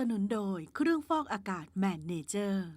สนุนโดยเครื่องฟอกอากาศแมนเนเจอร์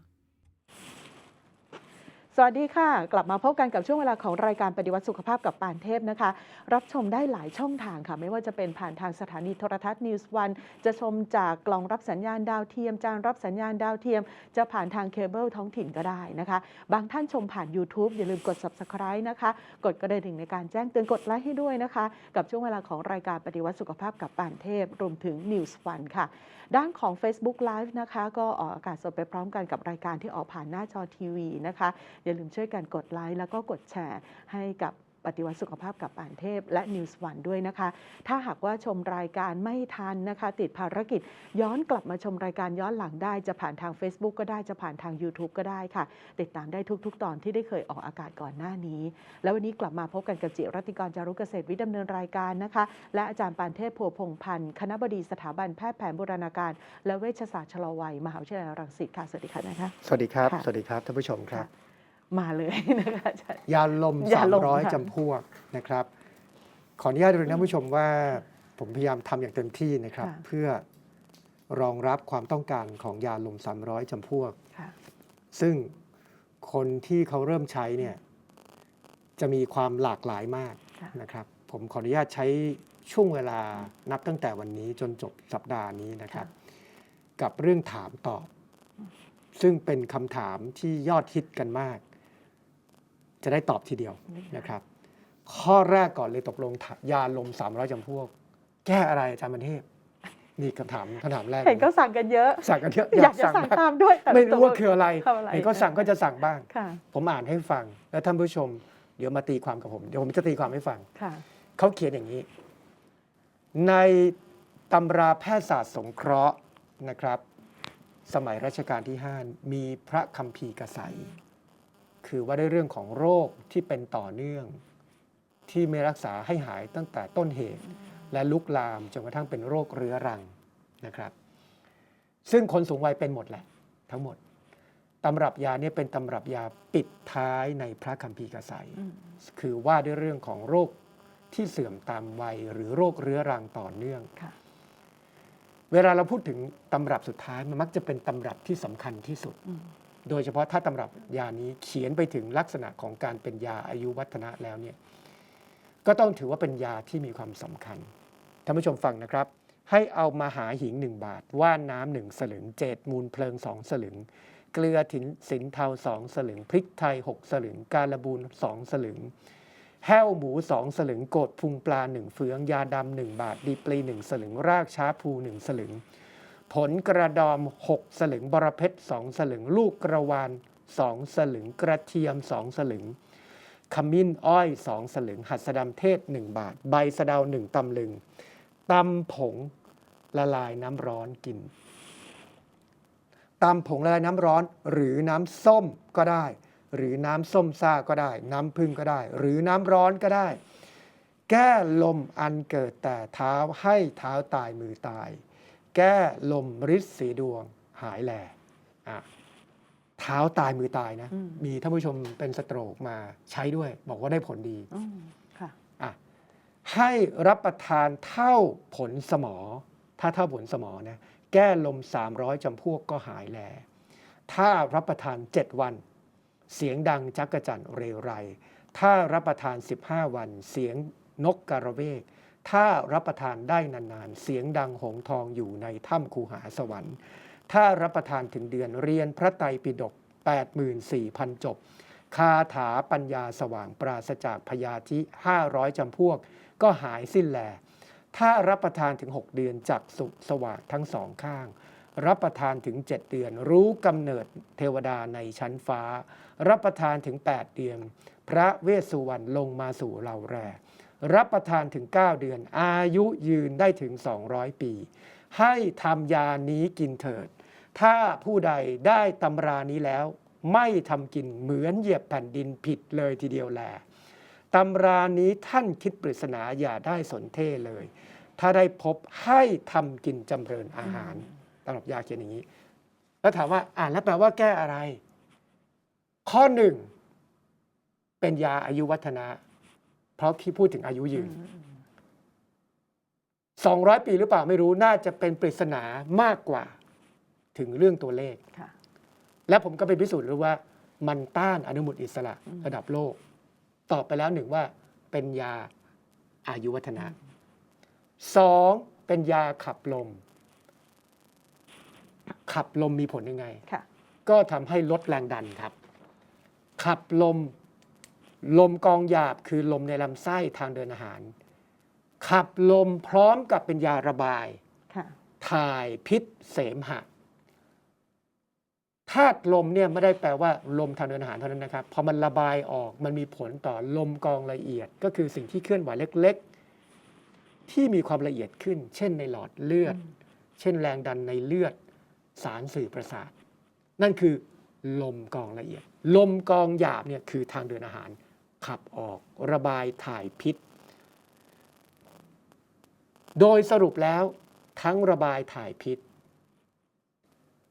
สวัสดีค่ะ กลับมาพบกันกับช่วงเวลาของรายการปฏิวัติสุขภาพกับปานเทพนะคะ รับชมได้หลายช่องทางค่ะ ไม่ว่าจะเป็นผ่านทางสถานีโทรทัศน์นิวส์วันจะชมจากกล่องรับสัญญาณดาวเทียม จานรับสัญญาณดาวเทียม จะผ่านทางเคเบิลท้องถิ่นก็ได้นะคะ บางท่านชมผ่าน YouTube อย่าลืมกด subscribe นะคะ กดกระดิ่งในการแจ้งเตือนกดไลค์ให้ด้วยนะคะ กับช่วงเวลาของรายการปฏิวัติสุขภาพกับปานเทพรวมถึง News One ค่ะ ด้านของ Facebook Live นะคะ ก็ออกอากาศสดไปพร้อมกันกับรายการที่ออกผ่านหน้าจอทีวีนะคะอย่าลืมช่วยกันกดไลค์แล้วก็กดแชร์ให้กับปฏิวัติสุขภาพกับป่านเทพและ News One ด้วยนะคะ ถ้าหากว่าชมรายการไม่ทันนะคะ ติดภารกิจย้อนกลับมาชมรายการย้อนหลังได้จะผ่านทาง Facebook ก็ได้จะผ่านทาง YouTube ก็ได้ค่ะ ติดตามได้ทุก ๆ ตอนที่ได้เคยออกอากาศก่อนหน้านี้ แล้ววันนี้กลับมาพบกันกับจิรัติกรจารุเกษตรวิทย์ดำเนินรายการนะคะ และอาจารย์ปานเทพโพพงพันธ์คณะบดีสถาบันแพทย์แผนโบราณการ และเวชศาสตร์ชะลอวัยมหาวิทยาลัยรังสิตค่ะสวัสดีค่ะนะคะสวัสดีครับ สวัสดีครับท่านผู้ชมครับ มาเลยนะคะอาจารย์ ยาลม ยาลมค่ะ 300จำพวกนะครับ ขออนุญาตเรียนท่านผู้ชมว่า ผมพยายามทำอย่างเต็มที่นะครับ ค่ะ เพื่อรองรับความต้องการของยาลม 300จำพวก ค่ะ ซึ่งคนที่เขาเริ่มใช้เนี่ยจะมีความหลากหลายมากค่ะ นะครับ ผมขออนุญาตใช้ช่วงเวลานับตั้งแต่วันนี้จนจบสัปดาห์นี้นะครับ กับเรื่องถามตอบ ซึ่งเป็นคำถามที่ยอดฮิตกันมาก จะได้ตอบทีเดียวนะครับ ข้อแรกก่อนเลยตกลงถยาลม 300จำพวก แก้อะไรอาจารย์มันเทพนี่คำถามคำถามแรกเห็นก็สั่งกันเยอะ สั่งกันเยอะอยากจะสั่งบ้ตามด้วยแต่ไม่รู้ว่าคืออะไรทำอะไรเห็นก็สั่งก็จะสั่งบ้างค่ะผมอ่านให้ฟัง แล้วท่านผู้ชม เดี๋ยวมาตีความกับผม เดี๋ยวผมจะตีความให้ฟังค่ะเขาเขียนอย่างนี้ ในตำราแพทยศาสตร์สงเคราะห์นะครับ สมัยรัชกาลที่ 5 มีพระคัมภีร์กษัย คือว่าด้วยเรื่องของโรคที่เป็นต่อเนื่อง ที่ไม่รักษาให้หายตั้งแต่ต้นเหตุ และลุกลามจนกระทั่งเป็นโรคเรื้อรังนะครับ ซึ่งคนสูงวัยเป็นหมดแหละทั้งหมดตำรับยาเนี่ยเป็นตำรับยาปิดท้ายในพระคัมภีร์กษัยอืมคือว่าด้วยเรื่องของโรคที่เสื่อมตามวัยหรือโรคเรื้อรังต่อเนื่องค่ะเวลาเราพูดถึงตำรับสุดท้ายมันมักจะเป็นตำรับที่สำคัญที่สุดอืม โดยเฉพาะถ้าตำรับยานี้เขียนไปถึงลักษณะของการเป็นยาอายุวัฒนะแล้วเนี่ยก็ต้องถือว่าเป็นยาที่มีความสำคัญท่านผู้ชมฟังนะครับ ให้เอามาหาหิงหนึ่งบาท ว่านน้ำหนึ่งสลึงเจดมูลเพลิงสองสลึง เกลือถินสินเทาสองสลึง พริกไทยหกสลึง การบูนสองสลึง แห้วหมูสองสลึง โกดพุงปลาหนึ่งเฟือง ยาดำหนึ่งบาท ดีปลีหนึ่งสลึง รากช้าภูหนึ่งสลึง ผลกระดอมหกสลึงบรเพชรสองสลึง ลูกกระวานสองสลึง กระเทียมสองสลึง ขมิ้นอ้อยสองสลึง หัสดำเทศหนึ่งบาท ใบสะเดาหนึ่งตำลึงตำผงละลายน้ำร้อนกินตำผงละลายน้ำร้อน หรือน้ำส้มก็ได้ หรือน้ำส้มซ่าก็ได้ น้ำพึ่งก็ได้ หรือน้ำร้อนก็ได้ แก้ลมอันเกิดแต่เท้าให้เท้าตายมือตาย แก้ลมฤทธิ์สีดวงหายแหล่อะเท้าตายมือตายนะอืมมีท่านผู้ชมเป็นสโตรกมาใช้ด้วย บอกว่าได้ผลดีอืมค่ะอะให้รับประทานเท่าผลสมอ ถ้าเท่าผลสมอนะแก้ลม 300จำพวกก็หายแล ถ้ารับประทาน 7 วัน เสียงดังจักกะจั่นเรไร ถ้ารับประทาน 15 วัน เสียงนกกระเวก ถ้ารับประทานได้นานๆ เสียงดังหงทองอยู่ในถ้ำคูหาสวรรค์ ถ้ารับประทานถึงเดือนเรียนพระไตรปิฎก84,000 จบ คาถาปัญญาสว่างปราศจากพยาธิ 500จำพวก ก็หายสิ้นแล ถ้ารับประทานถึง 6 เดือนจากสุขสว่างทั้งสองข้าง รับประทานถึง 7 เดือน รู้กำเนิดเทวดาในชั้นฟ้า รับประทานถึง 8 เดือน พระเวสสุวรรณลงมาสู่เราแร รับประทานถึง 9 เดือน อายุยืนได้ถึง 200 ปี ให้ทำยานี้กินเถิด ถ้าผู้ใดได้ตำรานี้แล้ว ไม่ทำกินเหมือนเหยียบแผ่นดินผิดเลยทีเดียวแลตำรานี้ท่านคิดปริศนาอย่าได้สนเท่เลย ถ้าได้พบให้ทำกินจำเริญอาหารตำรับยาเขียนอย่างนี้ แล้วถามว่าอ่านแล้วแปลว่าแก้อะไร ข้อหนึ่งเป็นยาอายุวัฒนะ เพราะที่พูดถึงอายุยืน 200 ปีหรือเปล่าไม่รู้น่าจะเป็นปริศนามากกว่าถึงเรื่องตัวเลขค่ะและผมก็ไปพิสูจน์รู้ว่า มันต้านอนุมูลอิสระอืมระดับโลก ตอบไปแล้วหนึ่งว่าเป็นยาอายุวัฒนะสองเป็นยาขับลม ขับลมมีผลยังไงค่ะก็ทำให้ลดแรงดันครับ ขับลม ลมกองหยาบคือลมในลำไส้ทางเดินอาหาร ขับลมพร้อมกับเป็นยาระบายค่ะถ่ายพิษเสมหะธาตุลมเนี่ยไม่ได้แปลว่าลมทางเดินอาหารเท่านั้นนะครับพอมันระบายออกมันมีผลต่อลมกองละเอียด ก็คือสิ่งที่เคลื่อนไหวเล็ก ๆ ที่มีความละเอียดขึ้น เช่นในหลอดเลือด เช่นแรงดันในเลือด สารสื่อประสาท นั่นคือลมกองละเอียด ลมกองหยาบเนี่ยคือทางเดินอาหาร ขับออกระบายถ่ายพิษ โดยสรุปแล้วทั้งระบายถ่ายพิษ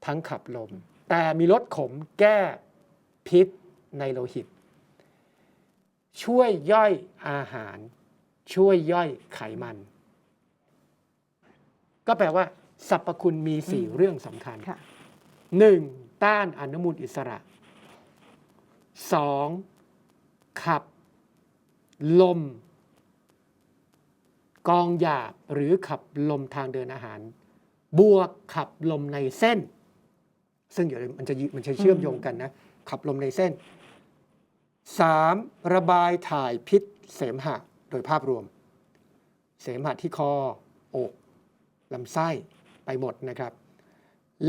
ทั้งขับลม แต่มีลดขมแก้พิษในโลหิต ช่วยย่อยอาหาร ช่วยย่อยไขมัน ก็แปลว่าสรรพคุณมีสี่อืมเรื่องสำคัญค่ะหนึ่งต้านอนุมูลอิสระสอง ขับ ลม กองหยาบหรือขับลมทางเดินอาหาร บวกขับลมในเส้น ซึ่งเดี๋ยวมันจะยึมันจะเชื่อมโยงกันนะ ขับลมในเส้นสามระบายถ่ายพิษเสมหะโดยภาพรวม เสมหะที่คอ อกลำไส้ไปหมดนะครับ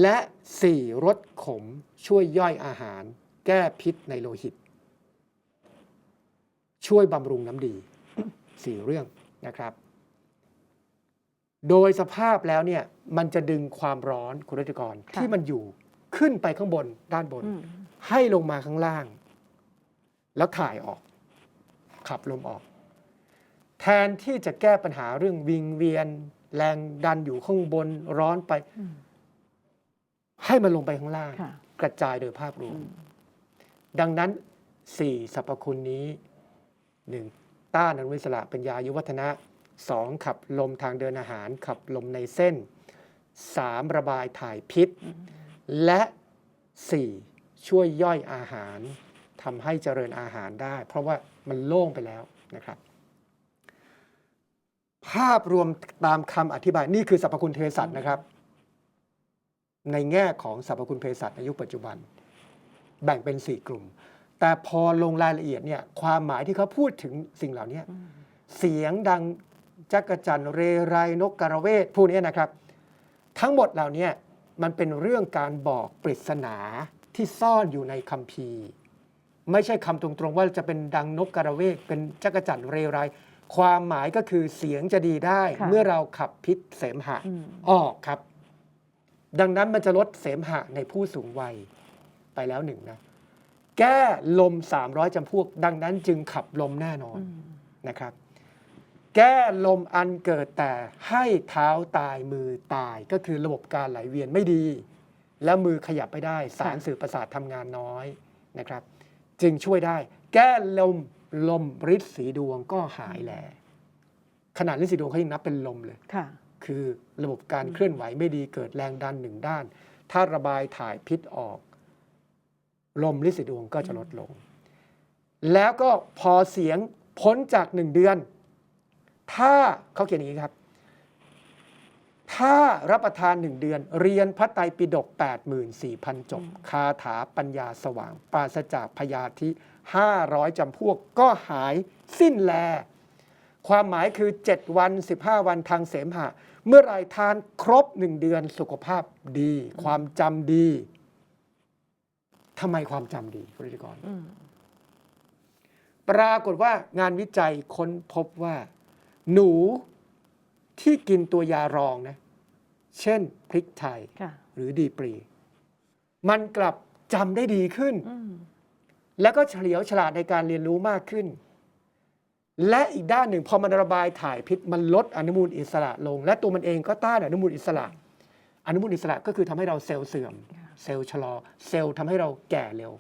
และ 4. รสขมช่วยย่อยอาหาร แก้พิษในโลหิต ช่วยบำรุงน้ำดี 4 เรื่องนะครับ โดยสภาพแล้วเนี่ยมันจะดึงความร้อนคุณรัตกรค่ะที่มันอยู่ขึ้นไปข้างบนด้านบนอืมให้ลงมาข้างล่าง แล้วถ่ายออก ขับลมออก แทนที่จะแก้ปัญหาเรื่องวิงเวียน แรงดันอยู่ข้างบนร้อนไปอืมให้มันลงไปข้างล่างค่ะกระจายโดยภาพรวอืมมดังนั้นสี่สรรพคุณนี้ หนึ่งต้านอนุมูลอิสระเป็นยายุวัฒนะสองขับลมทางเดินอาหาร ขับลมในเส้นสามระบายถ่ายพิษ และสี่ช่วยย่อยอาหารทำให้เจริญอาหารได้ เพราะว่ามันโล่งไปแล้วนะครับ ภาพรวมตามคำอธิบายนี่คือสรรพคุณเภสัชนะครับ ในแง่ของสรรพคุณเภสัชในยุคปัจจุบัน แบ่งเป็น 4 กลุ่ม แต่พอลงรายละเอียดเนี่ยความหมายที่เขาพูดถึงสิ่งเหล่านี้อืมเสียงดังจักรจันทร์เรไรนกกระเวทพวกนี้นะครับ ทั้งหมดเหล่านี้มันเป็นเรื่องการบอกปริศนาที่ซ่อนอยู่ในคัมภีร์ ไม่ใช่คำตรงๆ ว่าจะเป็นดังนกกระเวทเป็นจักรจันทร์เรไร ความหมายก็คือเสียงจะดีได้ค่ะเมื่อเราขับพิษเสมหะอืมออกครับ ดังนั้นมันจะลดเสมหะในผู้สูงวัยไปแล้วหนึ่งนะ แก้ลม 300จำพวก ดังนั้นจึงขับลมแน่นอนอืมนะครับ แก้ลมอันเกิดแต่ให้เท้าตายมือตายก็คือระบบการไหลเวียนไม่ดี แล้วมือขยับไม่ได้ สารสื่อประสาททำงานน้อยนะครับ จึงช่วยได้ แก้ลมลมฤทธิ์สีดวงก็หายแลขนาดฤทธิ์สีดวงเขายังนับเป็นลมเลยค่ะ คือระบบการเคลื่อนไหวไม่ดีเกิดแรงดันหนึ่งด้าน ถ้าระบายถ่ายพิษออก ลมลิสิดวงก็จะลดลง แล้วก็พอเสียงพ้นจากหนึ่งเดือน ถ้าเขาเขียนอย่างนี้ครับ ถ้ารับประทานหนึ่งเดือน เรียนพระไตรปิฎก84,000 จบ คาถาปัญญาสว่าง ปราศจากพยาธิ 500จำพวกก็หายสิ้นแล ความหมายคือ 7 วัน 15 วันทางเสมหะ เมื่อไหรทานครบ1เดือนสุขภาพดี ความจำดี ทำไมความจำดีคุณฤทธิกรอืมปรากฏว่างานวิจัยค้นพบว่า หนูที่กินตัวยารองนะ เช่นพริกไทยค่ะหรือดีปรี มันกลับจำได้ดีขึ้นอืมแล้วก็เฉลียวฉลาดในการเรียนรู้มากขึ้น และอีกด้านหนึ่งพอมันระบายถ่ายพิษมันลดอนุมูลอิสระลง และตัวมันเองก็ต้านอนุมูลอิสระ อนุมูลอิสระก็คือทำให้เราเซลล์เสื่อมค่ะ เซลล์ชะลอ เซลล์ทำให้เราแก่เร็ว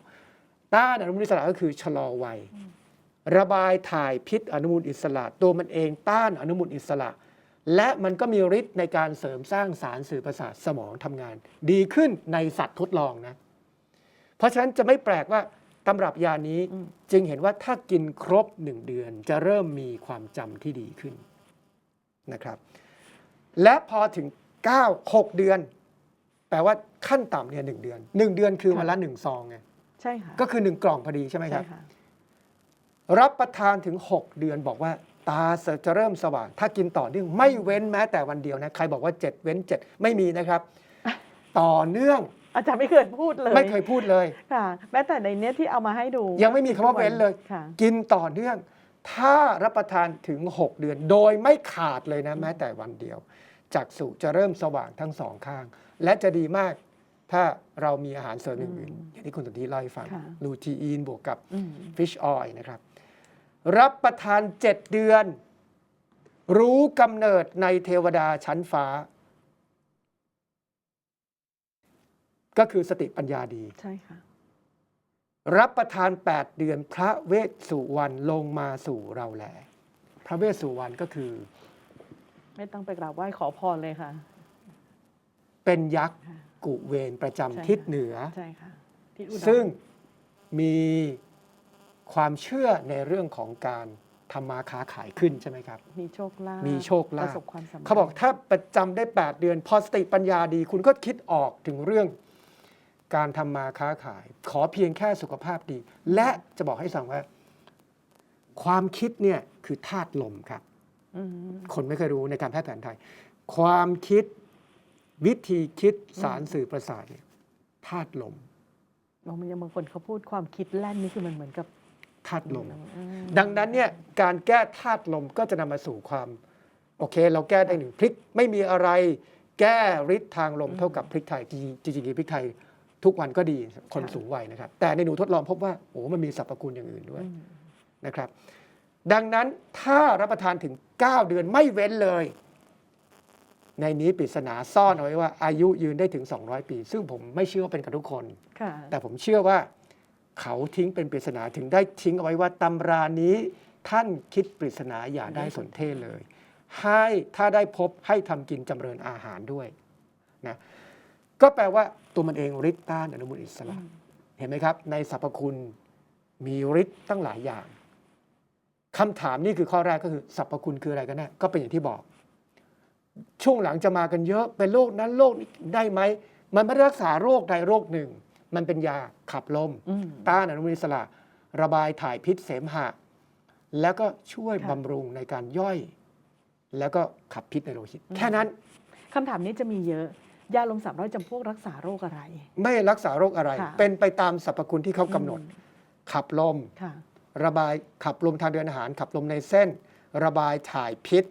ต้านอนุมูลอิสระก็คือชะลอวัย ระบายถ่ายพิษอนุมูลอิสระ ตัวมันเองต้านอนุมูลอิสระ และมันก็มีฤทธิ์ในการเสริมสร้างสารสื่อประสาทสมองทำงาน ดีขึ้นในสัตว์ทดลองนะ เพราะฉะนั้นจะไม่แปลกว่าตำรับยานี้จึงเห็นว่าถ้ากินครบหนึ่งเดือนจะเริ่มมีความจำที่ดีขึ้นนะครับ และพอถึง 9 6 เดือน แปลว่าขั้นต่ำเนี่ยหนึ่งเดือนหนึ่งเดือนคือวันละหนึ่งซองไงใช่ค่ะก็คือหนึ่งกล่องพอดีใช่ไหมคใช่รับ ค่ะ รับประทานถึง 6 เดือนบอกว่า ตาจะเริ่มสว่าง ถ้ากินต่อเนื่องไม่เว้นแม้แต่วันเดียวนะ ใครบอกว่า 7 เว้น 7 ไม่มีนะครับ ต่อเนื่องอาจารย์ไม่เคยพูดเลยไม่เคยพูดเลย ค่ะ แม้แต่ในเนี้ยที่เอามาให้ดูยังไม่มีคำว่าเว้นเลย ค่ะ กินต่อเนื่อง ถ้ารับประทานถึง 6 เดือน โดยไม่ขาดเลยนะ แม้แต่วันเดียว จากสุจะเริ่มสว่างทั้งสองข้าง และจะดีมากถ้าเรามีอาหารเสริมอื่นๆอย่างที่คุณสนธิเล่าให้ฟังค่ะลูทีอีนบวกกับอืมฟิชออยนะครับ รับประทาน7เดือน รู้กำเนิดในเทวดาชั้นฟ้า ก็คือสติปัญญาดี ใช่ค่ะ รับประทาน 8 เดือนพระเวสสุวรรณลงมาสู่เราแล พระเวสสุวรรณก็คือ ไม่ต้องไปกราบไหว้ขอพรเลยค่ะ เป็นยักษ์ค่ะกุเวนประใช่จำค่ะ ทิศเหนือ ใช่ค่ะ ที่อุดรซึ่งมีความเชื่อในเรื่องของการทำมาค้าขายขึ้นใช่ไหมครับ มีโชคลาภมีโชคลาภ ประสบความสำเร็จเขาบอกถ้าประจำได้ 8 เดือน พอสติปัญญาดี คุณก็คิดออกถึงเรื่องการทำมาค้าขาย ขอเพียงแค่สุขภาพดี และจะบอกให้ฟังว่า ความคิดเนี่ยคือธาตุลมครับอืม คนไม่เคยรู้ในการแพทย์แผนไทย ความคิดวิธีคิดสารสื่อประสาทเนี่ยธาตุลมบางอย่างบางคนเขาพูดความคิดแล่นนี่คือมันเหมือนกับธาตุลมอืมดังนั้นเนี่ยการแก้ธาตุลมก็จะนำมาสู่ความ โอเค เราแก้ได้หนึ่งพริกไม่มีอะไร แก้ฤทธิ์ทางลมเท่ากับพริกไทยจริงๆจริงๆพริกไทยทุกวันก็ดีคนสูงวัยนะครับ แต่ในหนูทดลองพบว่าโอ้มันมีสรรพคุณอย่างอื่นด้วยอืมนะครับ ดังนั้นถ้ารับประทานถึง 9 เดือนไม่เว้นเลย ในนี้ปริศนาซ่อนเอาไว้ว่าอายุยืนได้ถึง 200 ปี ซึ่งผมไม่เชื่อว่าเป็นกับทุกคนค่ะแต่ผมเชื่อว่าเขาทิ้งเป็นปริศนาถึงได้ทิ้งเอาไว้ว่าตำรานี้ท่านคิดปริศนาอย่าได้สนเทศเลย ให้ถ้าได้พบให้ทำกินจำเริญอาหารด้วยนะก็แปลว่าตัวมันเองฤทธิ์ต้านอนุมูลอิสระ เห็นไหมครับ ในสรรพคุณมีฤทธิ์ตั้งหลายอย่าง คำถามนี่คือข้อแรกก็คือสรรพคุณคืออะไรกันแน่ก็เป็นอย่างที่บอก ช่วงหลังจะมากันเยอะเป็นโรคนั้นโรคนี้ได้ไหม มันไม่ได้รักษาโรคใดโรคหนึ่ง มันเป็นยาขับลมอืมต้านอนุมูลอิสระ ระบายถ่ายพิษเสมหะ แล้วก็ช่วยค่ะบำรุงในการย่อย แล้วก็ขับพิษในโลหิต แค่นั้นคำถามนี้จะมีเยอะยาลมสามร้อยจำพวกรักษาโรคอะไร ไม่รักษาโรคอะไรค่ะเป็นไปตามสรรพคุณที่เขากำหนดอืมขับลมค่ะ ระบายขับลมทางเดินอาหาร ขับลมในเส้น ระบายถ่ายพิษ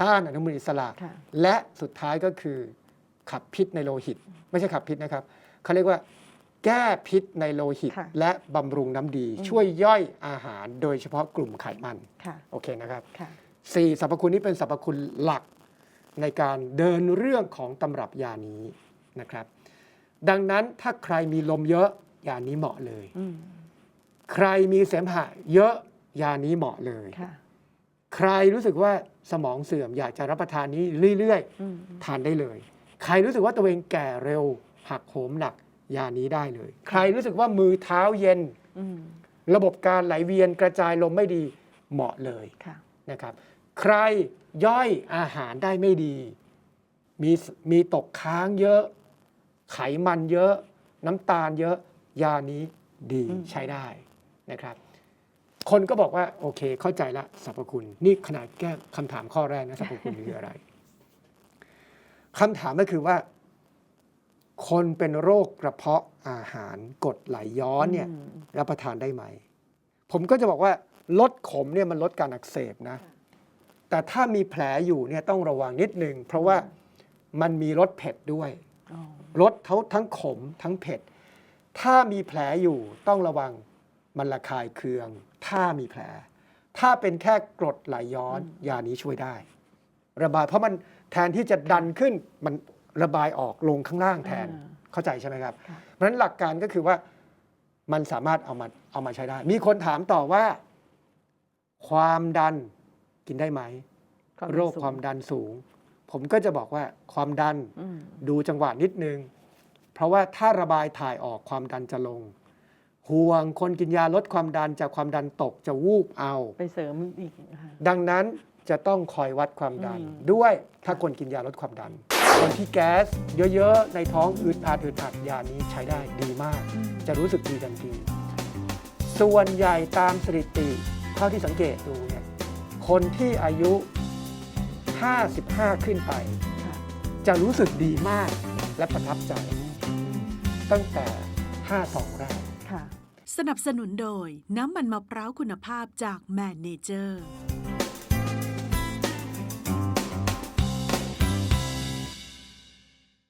ต้านอนุมูลอิสระค่ะและสุดท้ายก็คือ ขับพิษในโลหิต ไม่ใช่ขับพิษนะครับเขาเรียกว่าแก้พิษในโลหิตค่ะและบำรุงน้ำดีอืมช่วยย่อยอาหารโดยเฉพาะกลุ่มไขมันค่ะโอเคนะครับค่ะสี่สรรพคุณนี้เป็นสรรพคุณหลักในการเดินเรื่องของตำรับยานี้นะครับ ดังนั้นถ้าใครมีลมเยอะยานี้เหมาะเลยอืม ใครมีเสมหะเยอะยานี้เหมาะเลย ค่ะ ใครรู้สึกว่าสมองเสื่อมอยากจะรับประทานนี้เรื่อยอืมๆ ทานได้เลย ใครรู้สึกว่าตัวเองแก่เร็ว หักโหมหนักยานี้ได้เลย ใครรู้สึกว่ามือเท้าเย็น อืมระบบการไหลเวียนกระจายลมไม่ดีเหมาะเลย ค่ะ นะครับ ใครย่อยอาหารได้ไม่ดี มีมีตกค้างเยอะ ไขมันเยอะ น้ำตาลเยอะ ยานี้ดีอืม ใช้ได้ นะครับ คนก็บอกว่าโอเคเข้าใจละสรรพคุณ นี่ขนาดแก้คำถามข้อแรกนะสรรพคุณคืออะไรคำถามก็คือว่า คนเป็นโรคกระเพาะอาหารกรดไหลย้อนเนี่ยอืมรับประทานได้ไหม ผมก็จะบอกว่าลดขมเนี่ยมันลดการอักเสบนะ แต่ถ้ามีแผลอยู่เนี่ยต้องระวังนิดนึง เพราะว่ามันมีรสเผ็ดด้วยอ๋อรสทั้งทั้งขมทั้งเผ็ด ถ้ามีแผลอยู่ต้องระวัง มันระคายเคือง ถ้ามีแผล ถ้าเป็นแค่กรดไหลย้อนยานี้ช่วยได้ ระบายเพราะมันแทนที่จะดันขึ้นมันระบายออกลงข้างล่างแทนอ่าเข้าใจใช่ไหมครับค่ะเพราะฉะนั้นหลักการก็คือว่ามันสามารถเอามาเอามาใช้ได้ มีคนถามต่อว่า ความดันกินได้ไหมความดันโรคสูงความดันสูง ผมก็จะบอกว่าความดันอืมดูจังหวะนิดนึง เพราะว่าถ้าระบายถ่ายออกความดันจะลง ห่วงคนกินยาลดความดันจากความดันตกจะวูบเอา ไปเสริมอีกค่ะ ดังนั้นจะต้องคอยวัดความดัน อืม ด้วยถ้าคนกินยาลดความดัน คนที่แก๊สเยอะๆ ในท้องอึดอัดอึดอัดยานี้ใช้ได้ดีมากอืมจะรู้สึกดีทันที ส่วนใหญ่ตามสถิติเท่าที่สังเกตดูเนี่ยคนที่อายุ 55 ขึ้นไป ค่ะ จะรู้สึกดีมากและประทับใจ ตั้งแต่ 5 2 แรกค่ะ สนับสนุนโดยน้ำมันมะพร้าวคุณภาพจากแมนเนเจอร์